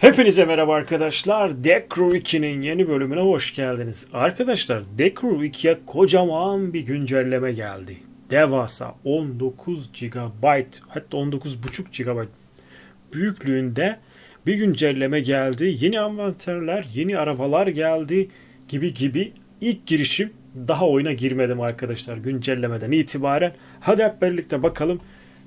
Hepinize merhaba arkadaşlar. Decru 2'nin yeni bölümüne hoş geldiniz. Arkadaşlar Decru 2'ye kocaman bir güncelleme geldi. Devasa 19 GB hatta 19.5 GB büyüklüğünde bir güncelleme geldi. Yeni envanterler, yeni arabalar geldi gibi gibi. İlk girişim daha oyuna girmedim arkadaşlar güncellemeden itibaren. Hadi hep birlikte bakalım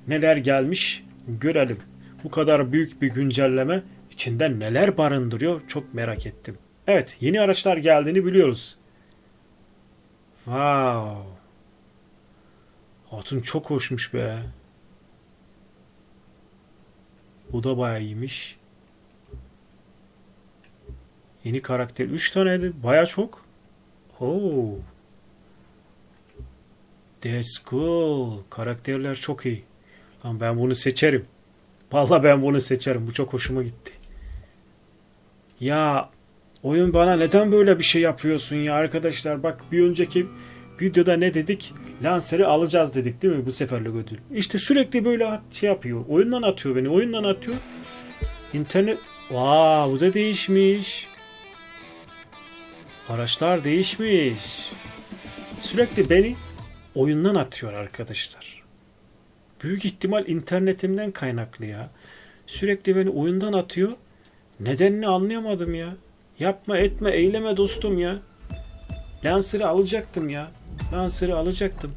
neler gelmiş görelim. Bu kadar büyük bir güncelleme içinde neler barındırıyor çok merak ettim. Evet yeni araçlar geldiğini biliyoruz. Wow. Hatun çok hoşmuş be. Bu da bayağı iyiymiş. Yeni karakter 3 taneydi. Bayağı çok. Oo. That's cool. Karakterler çok iyi. Lan ben bunu seçerim. Vallahi ben bunu seçerim. Bu çok hoşuma gitti. Ya oyun bana neden böyle bir şey yapıyorsun ya arkadaşlar bak bir önceki videoda ne dedik? Lancer'i alacağız dedik değil mi bu seferlik ödül. İşte sürekli böyle şey yapıyor. Oyundan atıyor beni. Oyundan atıyor. İnternet... Vaa bu da değişmiş. Araçlar değişmiş. Sürekli beni oyundan atıyor arkadaşlar. Büyük ihtimal internetimden kaynaklı ya. Sürekli beni oyundan atıyor. Nedenini anlayamadım ya. Yapma etme eyleme dostum ya. Lancer'ı alacaktım ya. Lancer'ı alacaktım.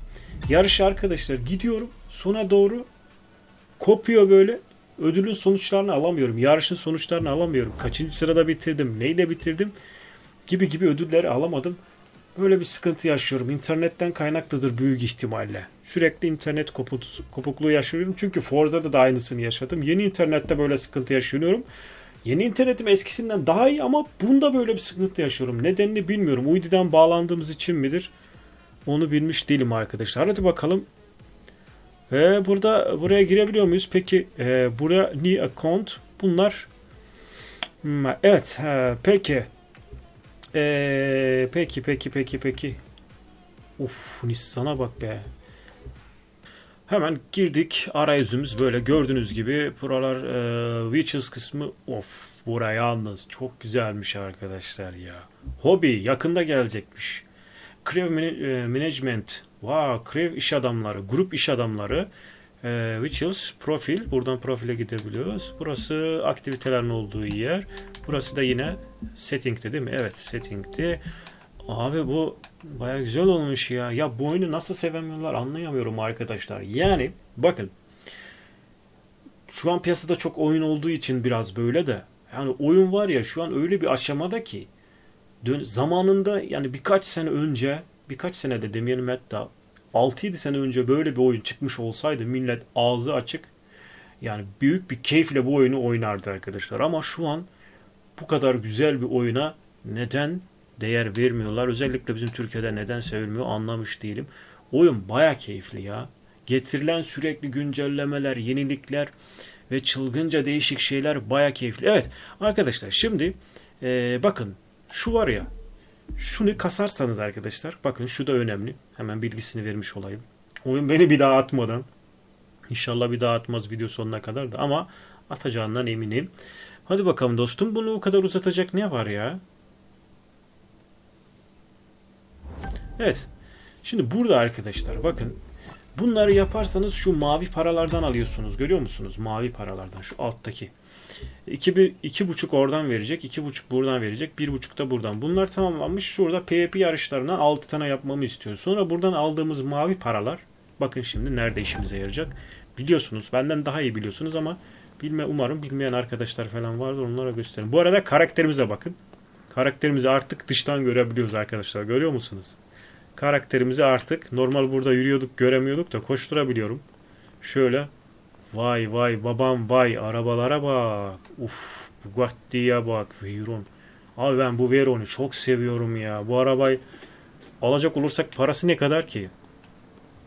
Yarış arkadaşlar gidiyorum. Sona doğru kopuyor böyle. Ödülün sonuçlarını alamıyorum. Yarışın sonuçlarını alamıyorum. Kaçıncı sırada bitirdim? Neyle bitirdim? Gibi gibi ödülleri alamadım. Böyle bir sıkıntı yaşıyorum. İnternetten kaynaklıdır büyük ihtimalle. Sürekli internet kopukluğu yaşıyorum. Çünkü Forza'da da aynısını yaşadım. Yeni internette böyle sıkıntı yaşıyorum. Yeni internetim eskisinden daha iyi ama bunda böyle bir sıkıntı yaşıyorum. Nedenini bilmiyorum. Uydu'dan bağlandığımız için midir? Onu bilmiş değilim arkadaşlar. Hadi bakalım. Ee, burada buraya girebiliyor muyuz? Peki e, buraya new account bunlar hmm, evet e, peki e, peki peki peki peki Uf Nissan'a bak be. Hemen girdik. Arayüzümüz böyle gördüğünüz gibi. Buralar e, Witches kısmı. Of buraya yalnız çok güzelmiş arkadaşlar ya. Hobi yakında gelecekmiş. Crew Management. Wow, Crew iş adamları, grup iş adamları. E, Witches profil. Buradan profile gidebiliyoruz. Burası aktivitelerin olduğu yer. Burası da yine setting'ti değil mi? Evet setting'ti. Abi bu baya güzel olmuş ya. Ya bu oyunu nasıl sevemiyorlar anlayamıyorum arkadaşlar. Yani bakın şu an piyasada çok oyun olduğu için biraz böyle de yani oyun var ya şu an öyle bir aşamada ki zamanında yani birkaç sene önce birkaç senede demeyelim hatta 6-7 sene önce böyle bir oyun çıkmış olsaydı millet ağzı açık yani büyük bir keyifle bu oyunu oynardı arkadaşlar. Ama şu an bu kadar güzel bir oyuna neden değer vermiyorlar. Özellikle bizim Türkiye'de neden sevilmiyor anlamış değilim. Oyun baya keyifli ya. Getirilen sürekli güncellemeler, yenilikler ve çılgınca değişik şeyler baya keyifli. Evet arkadaşlar şimdi e, bakın şu var ya şunu kasarsanız arkadaşlar bakın şu da önemli. Hemen bilgisini vermiş olayım. Oyun beni bir daha atmadan İnşallah bir daha atmaz video sonuna kadar da ama atacağından eminim. Hadi bakalım dostum bunu o kadar uzatacak ne var ya? Evet. Şimdi burada arkadaşlar bakın bunları yaparsanız şu mavi paralardan alıyorsunuz. Görüyor musunuz? Mavi paralardan şu alttaki. 2 iki buçuk oradan verecek. iki buçuk buradan verecek. bir buçuk da buradan. Bunlar tamamlanmış. Şurada PvP yarışlarından 6 tane yapmamı istiyor. Sonra buradan aldığımız mavi paralar bakın şimdi nerede işimize yarayacak. Biliyorsunuz. Benden daha iyi biliyorsunuz ama bilme umarım bilmeyen arkadaşlar falan vardır. Onlara gösterin. Bu arada karakterimize bakın. Karakterimizi artık dıştan görebiliyoruz arkadaşlar. Görüyor musunuz? Karakterimizi artık normal burada yürüyorduk göremiyorduk da koşturabiliyorum. Şöyle vay vay babam vay arabalara bak. Uf Bugatti'ye bak Veyron. Abi ben bu Veyron'u çok seviyorum ya. Bu arabayı alacak olursak parası ne kadar ki?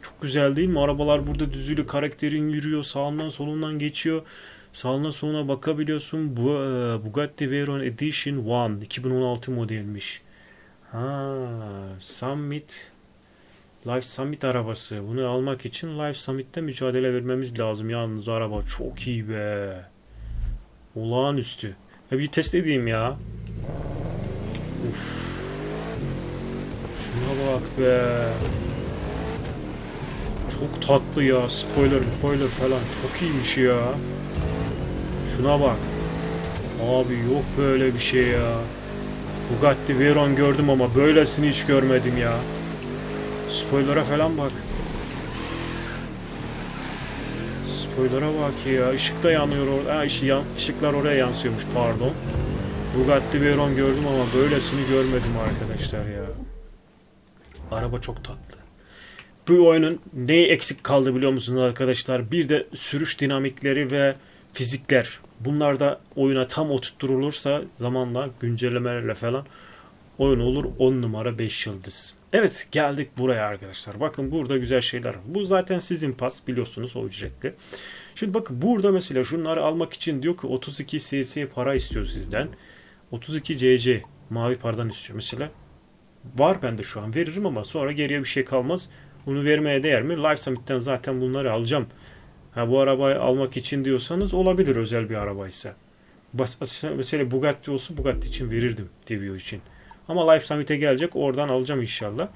Çok güzel değil mi? Arabalar burada düzülü karakterin yürüyor. Sağından solundan geçiyor. Sağına soluna bakabiliyorsun. Bu e, Bugatti Veyron Edition 1 2016 modelmiş. Ha, Summit Life Summit arabası. Bunu almak için Life Summit'te mücadele vermemiz lazım. Yalnız araba çok iyi be. Olağanüstü. Ya bir test edeyim ya. Uf. Şuna bak be. Çok tatlı ya. Spoiler, spoiler falan. Çok iyiymiş ya. Şuna bak. Abi yok böyle bir şey ya. Bugatti Veyron gördüm ama böylesini hiç görmedim ya. Spoiler'a falan bak. Spoiler'a bak ya. Işık da yanıyor orada. Ha, ışı- yan- ışıklar oraya yansıyormuş pardon. Bugatti Veyron gördüm ama böylesini görmedim arkadaşlar ya. Araba çok tatlı. Bu oyunun neyi eksik kaldı biliyor musunuz arkadaşlar? Bir de sürüş dinamikleri ve fizikler. Bunlar da oyuna tam oturtturulursa zamanla güncellemelerle falan oyun olur 10 numara 5 yıldız. Evet geldik buraya arkadaşlar. Bakın burada güzel şeyler. Bu zaten sizin pas biliyorsunuz o ücretli. Şimdi bakın burada mesela şunları almak için diyor ki 32 cc para istiyor sizden. 32 cc mavi paradan istiyor mesela. Var bende şu an veririm ama sonra geriye bir şey kalmaz. Bunu vermeye değer mi? Live Summit'ten zaten bunları alacağım. Ha bu arabayı almak için diyorsanız olabilir özel bir arabaysa. Bas, mesela Bugatti olsa Bugatti için verirdim TV için. Ama Live Summit'e gelecek oradan alacağım inşallah.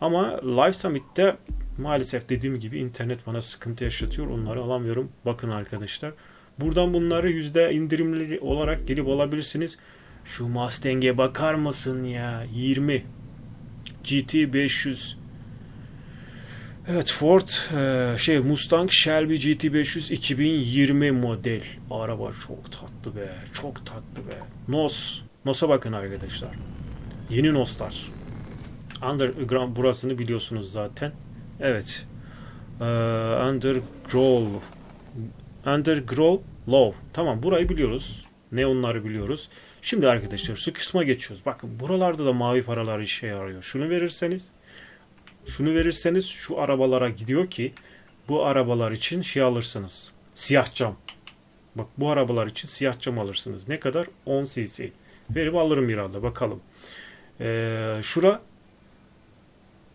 Ama Live Summit'te maalesef dediğim gibi internet bana sıkıntı yaşatıyor. Onları alamıyorum. Bakın arkadaşlar. Buradan bunları yüzde indirimli olarak gelip alabilirsiniz. Şu Mustang'e bakar mısın ya? 20 GT 500 Evet Ford e, şey Mustang Shelby GT500 2020 model. Araba çok tatlı be. Çok tatlı be. NOS. NOS'a bakın arkadaşlar. Yeni NOS'lar. Underground burasını biliyorsunuz zaten. Evet. Ee, Undergrove. Undergrove Low. Tamam burayı biliyoruz. Neonları biliyoruz. Şimdi arkadaşlar şu kısma geçiyoruz. Bakın buralarda da mavi paralar işe yarıyor. Şunu verirseniz şunu verirseniz şu arabalara gidiyor ki bu arabalar için şey alırsınız. Siyah cam. Bak bu arabalar için siyah cam alırsınız. Ne kadar? 10 cc. Verip alırım bir anda bakalım. Ee, şura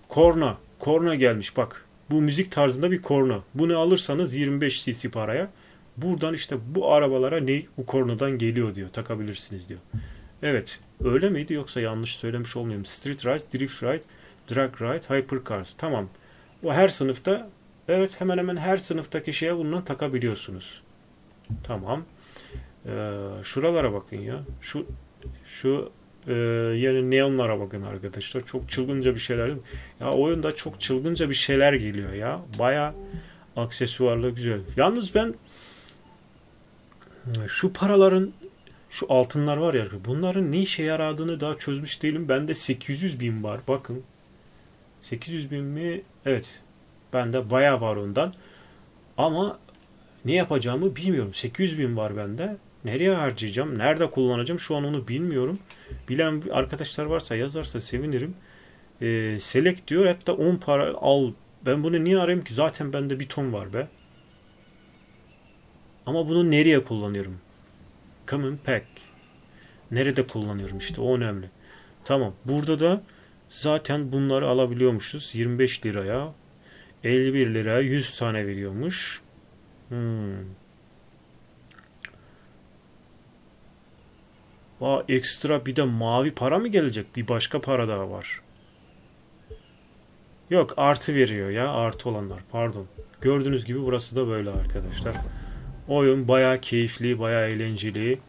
korna. Korna gelmiş bak. Bu müzik tarzında bir korna. Bunu alırsanız 25 cc paraya. Buradan işte bu arabalara ne bu kornadan geliyor diyor. Takabilirsiniz diyor. Evet. Öyle miydi yoksa yanlış söylemiş olmayayım. Street Ride, Drift Ride, Drag Ride, Hypercars. Tamam. Bu her sınıfta evet hemen hemen her sınıftaki şeye bundan takabiliyorsunuz. Tamam. Ee, şuralara bakın ya. Şu şu e, yani neonlara bakın arkadaşlar. Çok çılgınca bir şeyler. Ya oyunda çok çılgınca bir şeyler geliyor ya. Baya aksesuarlı güzel. Yalnız ben şu paraların şu altınlar var ya bunların ne işe yaradığını daha çözmüş değilim. Bende 800 bin var. Bakın 800 bin mi? Evet. Bende bayağı var ondan. Ama ne yapacağımı bilmiyorum. 800 bin var bende. Nereye harcayacağım? Nerede kullanacağım? Şu an onu bilmiyorum. Bilen arkadaşlar varsa yazarsa sevinirim. Ee, select diyor. Hatta 10 para al. Ben bunu niye arayayım ki? Zaten bende bir ton var be. Ama bunu nereye kullanıyorum? Common Pack. Nerede kullanıyorum işte o önemli. Tamam. Burada da zaten bunları alabiliyormuşuz. 25 liraya 51 liraya 100 tane veriyormuş. Hmm. Aa, ekstra bir de mavi para mı gelecek? Bir başka para daha var. Yok artı veriyor ya. Artı olanlar. Pardon. Gördüğünüz gibi burası da böyle arkadaşlar. Oyun bayağı keyifli, bayağı eğlenceli.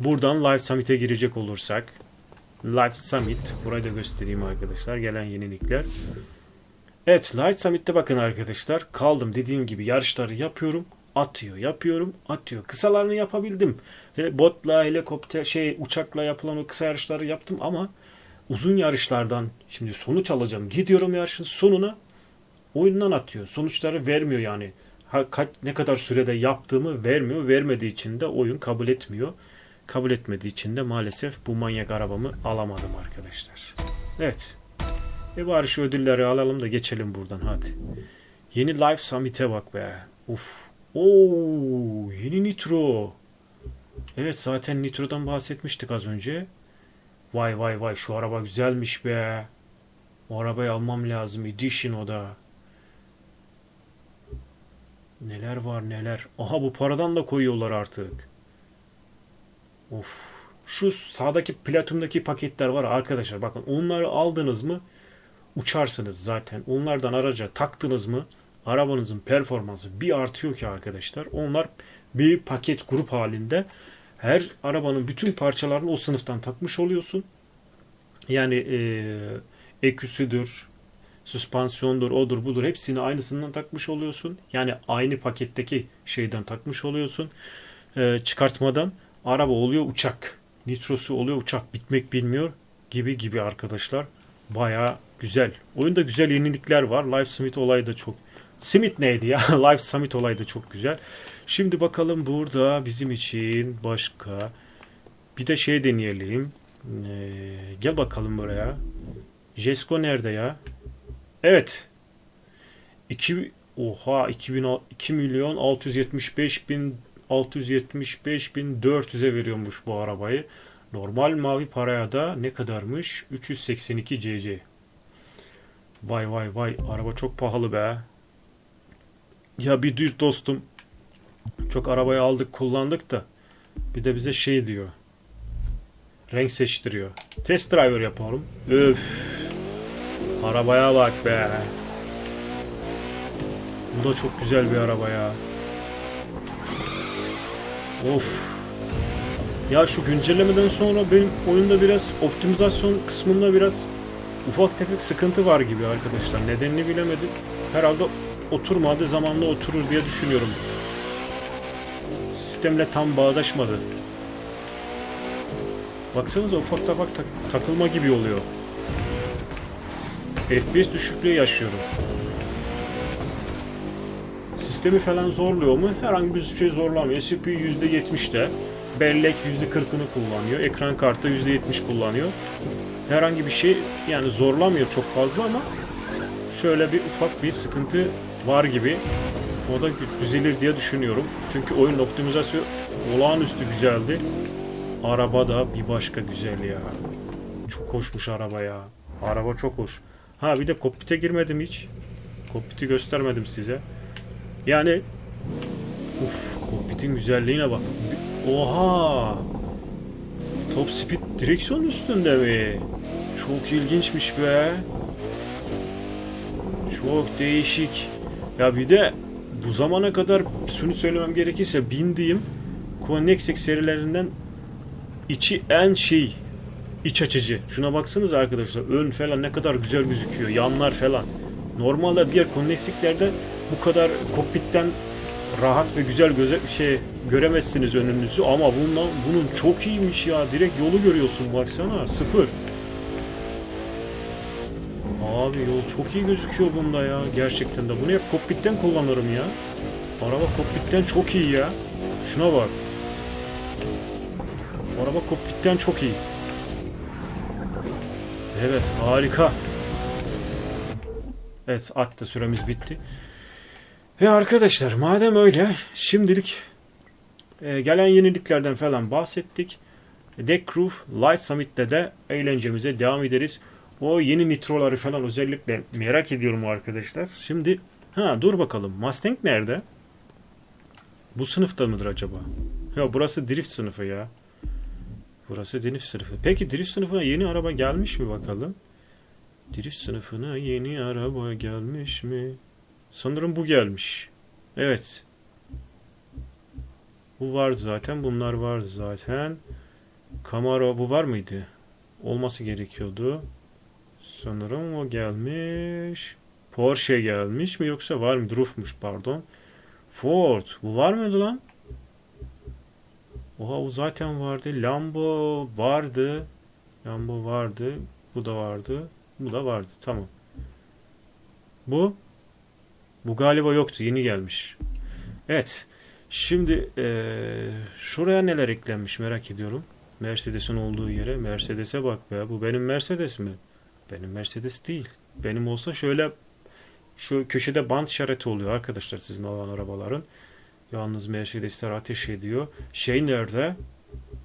Buradan Live Summit'e girecek olursak. Live Summit. Burayı da göstereyim arkadaşlar. Gelen yenilikler. Evet Live Summit'te bakın arkadaşlar. Kaldım dediğim gibi yarışları yapıyorum. Atıyor, yapıyorum, atıyor. Kısalarını yapabildim. Botla, helikopter, şey uçakla yapılan o kısa yarışları yaptım ama uzun yarışlardan şimdi sonuç alacağım. Gidiyorum yarışın sonuna oyundan atıyor. Sonuçları vermiyor yani. Ha, kaç, ne kadar sürede yaptığımı vermiyor. Vermediği için de oyun kabul etmiyor. Kabul etmediği için de maalesef bu manyak arabamı alamadım arkadaşlar. Evet. E bari şu ödülleri alalım da geçelim buradan hadi. Yeni Live Summit'e bak be. Uf. Oo, yeni Nitro. Evet zaten Nitro'dan bahsetmiştik az önce. Vay vay vay şu araba güzelmiş be. O arabayı almam lazım. Edition o da. Neler var neler. Aha bu paradan da koyuyorlar artık. Of. Şu sağdaki Platinum'daki paketler var arkadaşlar. Bakın onları aldınız mı uçarsınız zaten. Onlardan araca taktınız mı arabanızın performansı bir artıyor ki arkadaşlar. Onlar bir paket grup halinde her arabanın bütün parçalarını o sınıftan takmış oluyorsun. Yani e, eküsüdür, süspansiyondur, odur budur hepsini aynısından takmış oluyorsun. Yani aynı paketteki şeyden takmış oluyorsun. E, çıkartmadan araba oluyor uçak. Nitrosu oluyor uçak. Bitmek bilmiyor gibi gibi arkadaşlar. Baya güzel. Oyunda güzel yenilikler var. Live Summit olayı da çok. Summit neydi ya? Live Summit olayı da çok güzel. Şimdi bakalım burada bizim için başka bir de şey deneyelim. Ee, gel bakalım buraya. Jesko nerede ya? Evet. 2 oha 2000 2 milyon 675 bin 675 bin 400'e veriyormuş bu arabayı. Normal mavi paraya da ne kadarmış? 382 cc. Vay vay vay araba çok pahalı be. Ya bir dur dostum. Çok arabayı aldık kullandık da bir de bize şey diyor. Renk seçtiriyor. Test driver yapalım. Öf. Arabaya bak be. Bu da çok güzel bir araba ya. Of. Ya şu güncellemeden sonra benim oyunda biraz optimizasyon kısmında biraz ufak tefek sıkıntı var gibi arkadaşlar. Nedenini bilemedim. Herhalde oturmadı zamanla oturur diye düşünüyorum. Sistemle tam bağdaşmadı. Baksanıza ufak tak- takılma gibi oluyor. FPS düşüklüğü yaşıyorum. Sistemi falan zorluyor mu? Herhangi bir şey zorlamıyor. CPU %70'de. Bellek %40'ını kullanıyor. Ekran kartı %70 kullanıyor. Herhangi bir şey yani zorlamıyor çok fazla ama şöyle bir ufak bir sıkıntı var gibi. O da düzelir diye düşünüyorum. Çünkü oyun optimizasyonu olağanüstü güzeldi. Araba da bir başka güzel ya. Çok hoşmuş araba ya. Araba çok hoş. Ha bir de kokpite girmedim hiç. Kokpiti göstermedim size. Yani uf kokpitin güzelliğine bak. Oha! Top speed direksiyon üstünde mi? Çok ilginçmiş be. Çok değişik. Ya bir de bu zamana kadar şunu söylemem gerekirse bindiğim Koenigsegg serilerinden içi en şey iç açıcı. Şuna baksanız arkadaşlar ön falan ne kadar güzel gözüküyor. Yanlar falan. Normalde diğer Koenigsegg'lerde bu kadar kokpitten rahat ve güzel göze şey göremezsiniz önünüzü ama bundan bunun çok iyiymiş ya. Direkt yolu görüyorsun baksana. Sıfır. Abi yol çok iyi gözüküyor bunda ya. Gerçekten de. Bunu hep kokpitten kullanırım ya. Araba kokpitten çok iyi ya. Şuna bak. Araba kokpitten çok iyi. Evet harika. Evet attı süremiz bitti. Ve arkadaşlar madem öyle şimdilik e, gelen yeniliklerden falan bahsettik. Deck Roof Light Summit'te de eğlencemize devam ederiz. O yeni nitroları falan özellikle merak ediyorum arkadaşlar. Şimdi ha dur bakalım Mustang nerede? Bu sınıfta mıdır acaba? Ya burası drift sınıfı ya. Burası drift sınıfı. Peki drift sınıfına yeni araba gelmiş mi bakalım? Drift sınıfına yeni araba gelmiş mi? Sanırım bu gelmiş. Evet. Bu vardı zaten. Bunlar vardı zaten. Camaro bu var mıydı? Olması gerekiyordu. Sanırım o gelmiş. Porsche gelmiş mi yoksa var mı? Rufmuş pardon. Ford. Bu var mıydı lan? Oha o zaten vardı. Lambo vardı. Lambo vardı. Bu da vardı. Bu da vardı. Tamam. Bu? Bu galiba yoktu. Yeni gelmiş. Evet. Şimdi eee, şuraya neler eklenmiş merak ediyorum. Mercedes'in olduğu yere. Mercedes'e bak be. Bu benim Mercedes mi? Benim Mercedes değil. Benim olsa şöyle şu köşede bant işareti oluyor arkadaşlar sizin olan arabaların. Yalnız Mercedesler ateş ediyor. Şey nerede?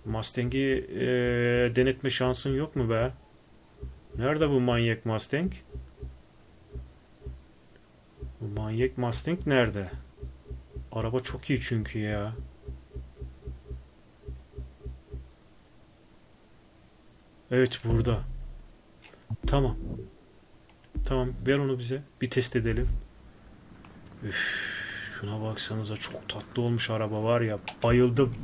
Mustang'i eee, denetme şansın yok mu be? Nerede bu manyak Mustang? Bu manyak Mustang nerede? Araba çok iyi çünkü ya. Evet burada. Tamam. Tamam ver onu bize. Bir test edelim. Üf, şuna baksanıza çok tatlı olmuş araba var ya. Bayıldım.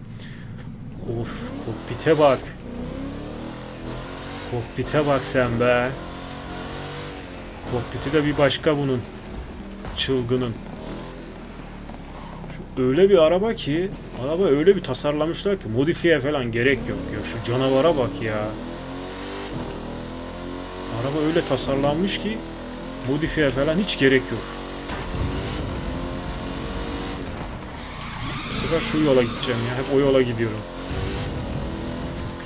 Of kokpite bak. Kokpite bak sen be. Kokpiti de bir başka bunun. Çılgının. Şu öyle bir araba ki araba öyle bir tasarlamışlar ki modifiye falan gerek yok ya. Şu canavara bak ya. Araba öyle tasarlanmış ki modifiye falan hiç gerek yok. Bu sefer şu yola gideceğim ya. Hep o yola gidiyorum.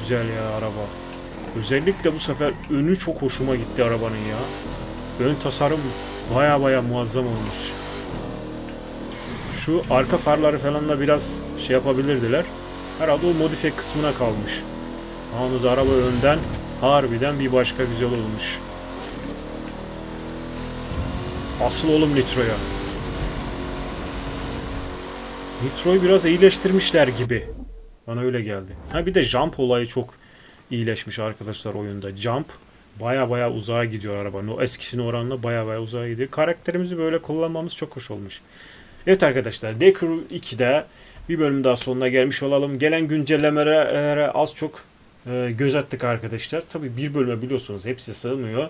Güzel ya araba. Özellikle bu sefer önü çok hoşuma gitti arabanın ya. Ön tasarım baya baya muazzam olmuş. Şu arka farları falan da biraz şey yapabilirdiler. Herhalde o modifiye kısmına kalmış. Yalnız araba önden harbiden bir başka güzel olmuş. Asıl oğlum Nitro'ya. Nitro'yu biraz iyileştirmişler gibi. Bana öyle geldi. Ha bir de jump olayı çok iyileşmiş arkadaşlar oyunda. Jump baya baya uzağa gidiyor arabanın. O eskisine oranla baya baya uzağa gidiyor. Karakterimizi böyle kullanmamız çok hoş olmuş. Evet arkadaşlar Decrew 2'de bir bölüm daha sonuna gelmiş olalım. Gelen güncellemelere az çok e, göz attık arkadaşlar. Tabi bir bölüme biliyorsunuz hepsi sığmıyor.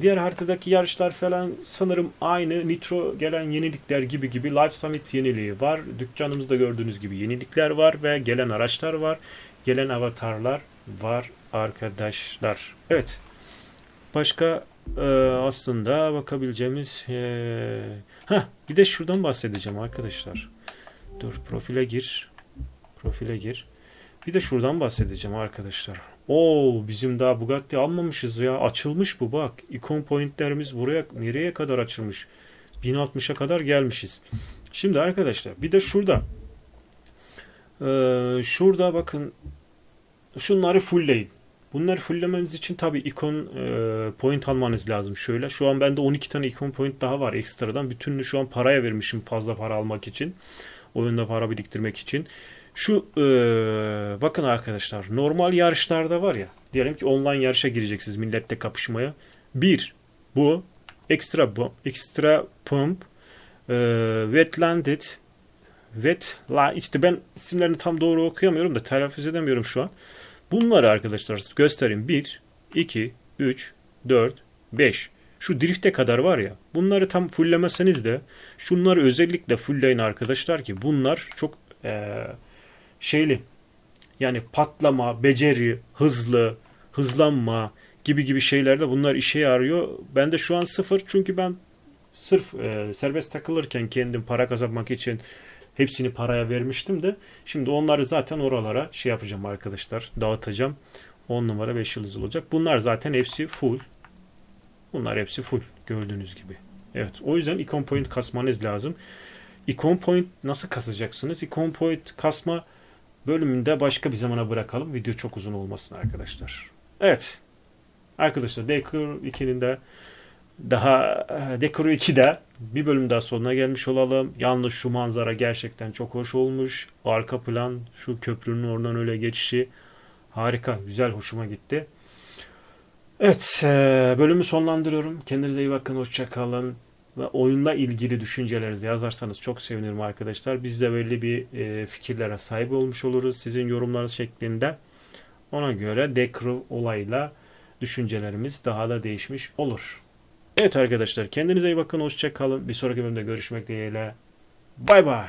Diğer haritadaki yarışlar falan sanırım aynı. Nitro gelen yenilikler gibi gibi Live Summit yeniliği var. Dükkanımızda gördüğünüz gibi yenilikler var ve gelen araçlar var. Gelen avatarlar var arkadaşlar. Evet. Başka e, aslında bakabileceğimiz e, Heh, bir de şuradan bahsedeceğim arkadaşlar. Dur profile gir. Profile gir. Bir de şuradan bahsedeceğim arkadaşlar. Oo bizim daha Bugatti almamışız ya. Açılmış bu bak. Icon pointlerimiz buraya nereye kadar açılmış? 1060'a kadar gelmişiz. Şimdi arkadaşlar bir de şurada. Ee, şurada bakın şunları fullleyin. Bunları fulllemeniz için tabii ikon e, point almanız lazım. Şöyle şu an bende 12 tane ikon point daha var ekstradan. Bütününü şu an paraya vermişim fazla para almak için. Oyunda para biriktirmek için. Şu e, bakın arkadaşlar normal yarışlarda var ya diyelim ki online yarışa gireceksiniz millette kapışmaya. Bir bu ekstra bu ekstra pump e, wetlanded wet la işte ben isimlerini tam doğru okuyamıyorum da telaffuz edemiyorum şu an. Bunları arkadaşlar göstereyim. 1, 2, 3, 4, 5. Şu drifte kadar var ya. Bunları tam fulllemeseniz de şunları özellikle fullleyin arkadaşlar ki bunlar çok ee, şeyli. Yani patlama, beceri, hızlı, hızlanma gibi gibi şeylerde bunlar işe yarıyor. Ben de şu an sıfır çünkü ben sırf e, serbest takılırken kendim para kazanmak için hepsini paraya vermiştim de şimdi onları zaten oralara şey yapacağım arkadaşlar dağıtacağım. 10 numara 5 yıldız olacak. Bunlar zaten hepsi full. Bunlar hepsi full gördüğünüz gibi. Evet o yüzden icon point kasmanız lazım. Icon point nasıl kasacaksınız? Icon point kasma bölümünde başka bir zamana bırakalım. Video çok uzun olmasın arkadaşlar. Evet. Arkadaşlar Decor 2'nin de daha Decor 2'de bir bölüm daha sonuna gelmiş olalım. Yalnız şu manzara gerçekten çok hoş olmuş. Arka plan şu köprünün oradan öyle geçişi harika. Güzel hoşuma gitti. Evet bölümü sonlandırıyorum. Kendinize iyi bakın. Hoşçakalın. Ve oyunla ilgili düşüncelerinizi yazarsanız çok sevinirim arkadaşlar. Biz de belli bir fikirlere sahip olmuş oluruz. Sizin yorumlarınız şeklinde. Ona göre Decro olayla düşüncelerimiz daha da değişmiş olur. Evet arkadaşlar kendinize iyi bakın. Hoşça kalın. Bir sonraki bölümde görüşmek dileğiyle. Bay bay.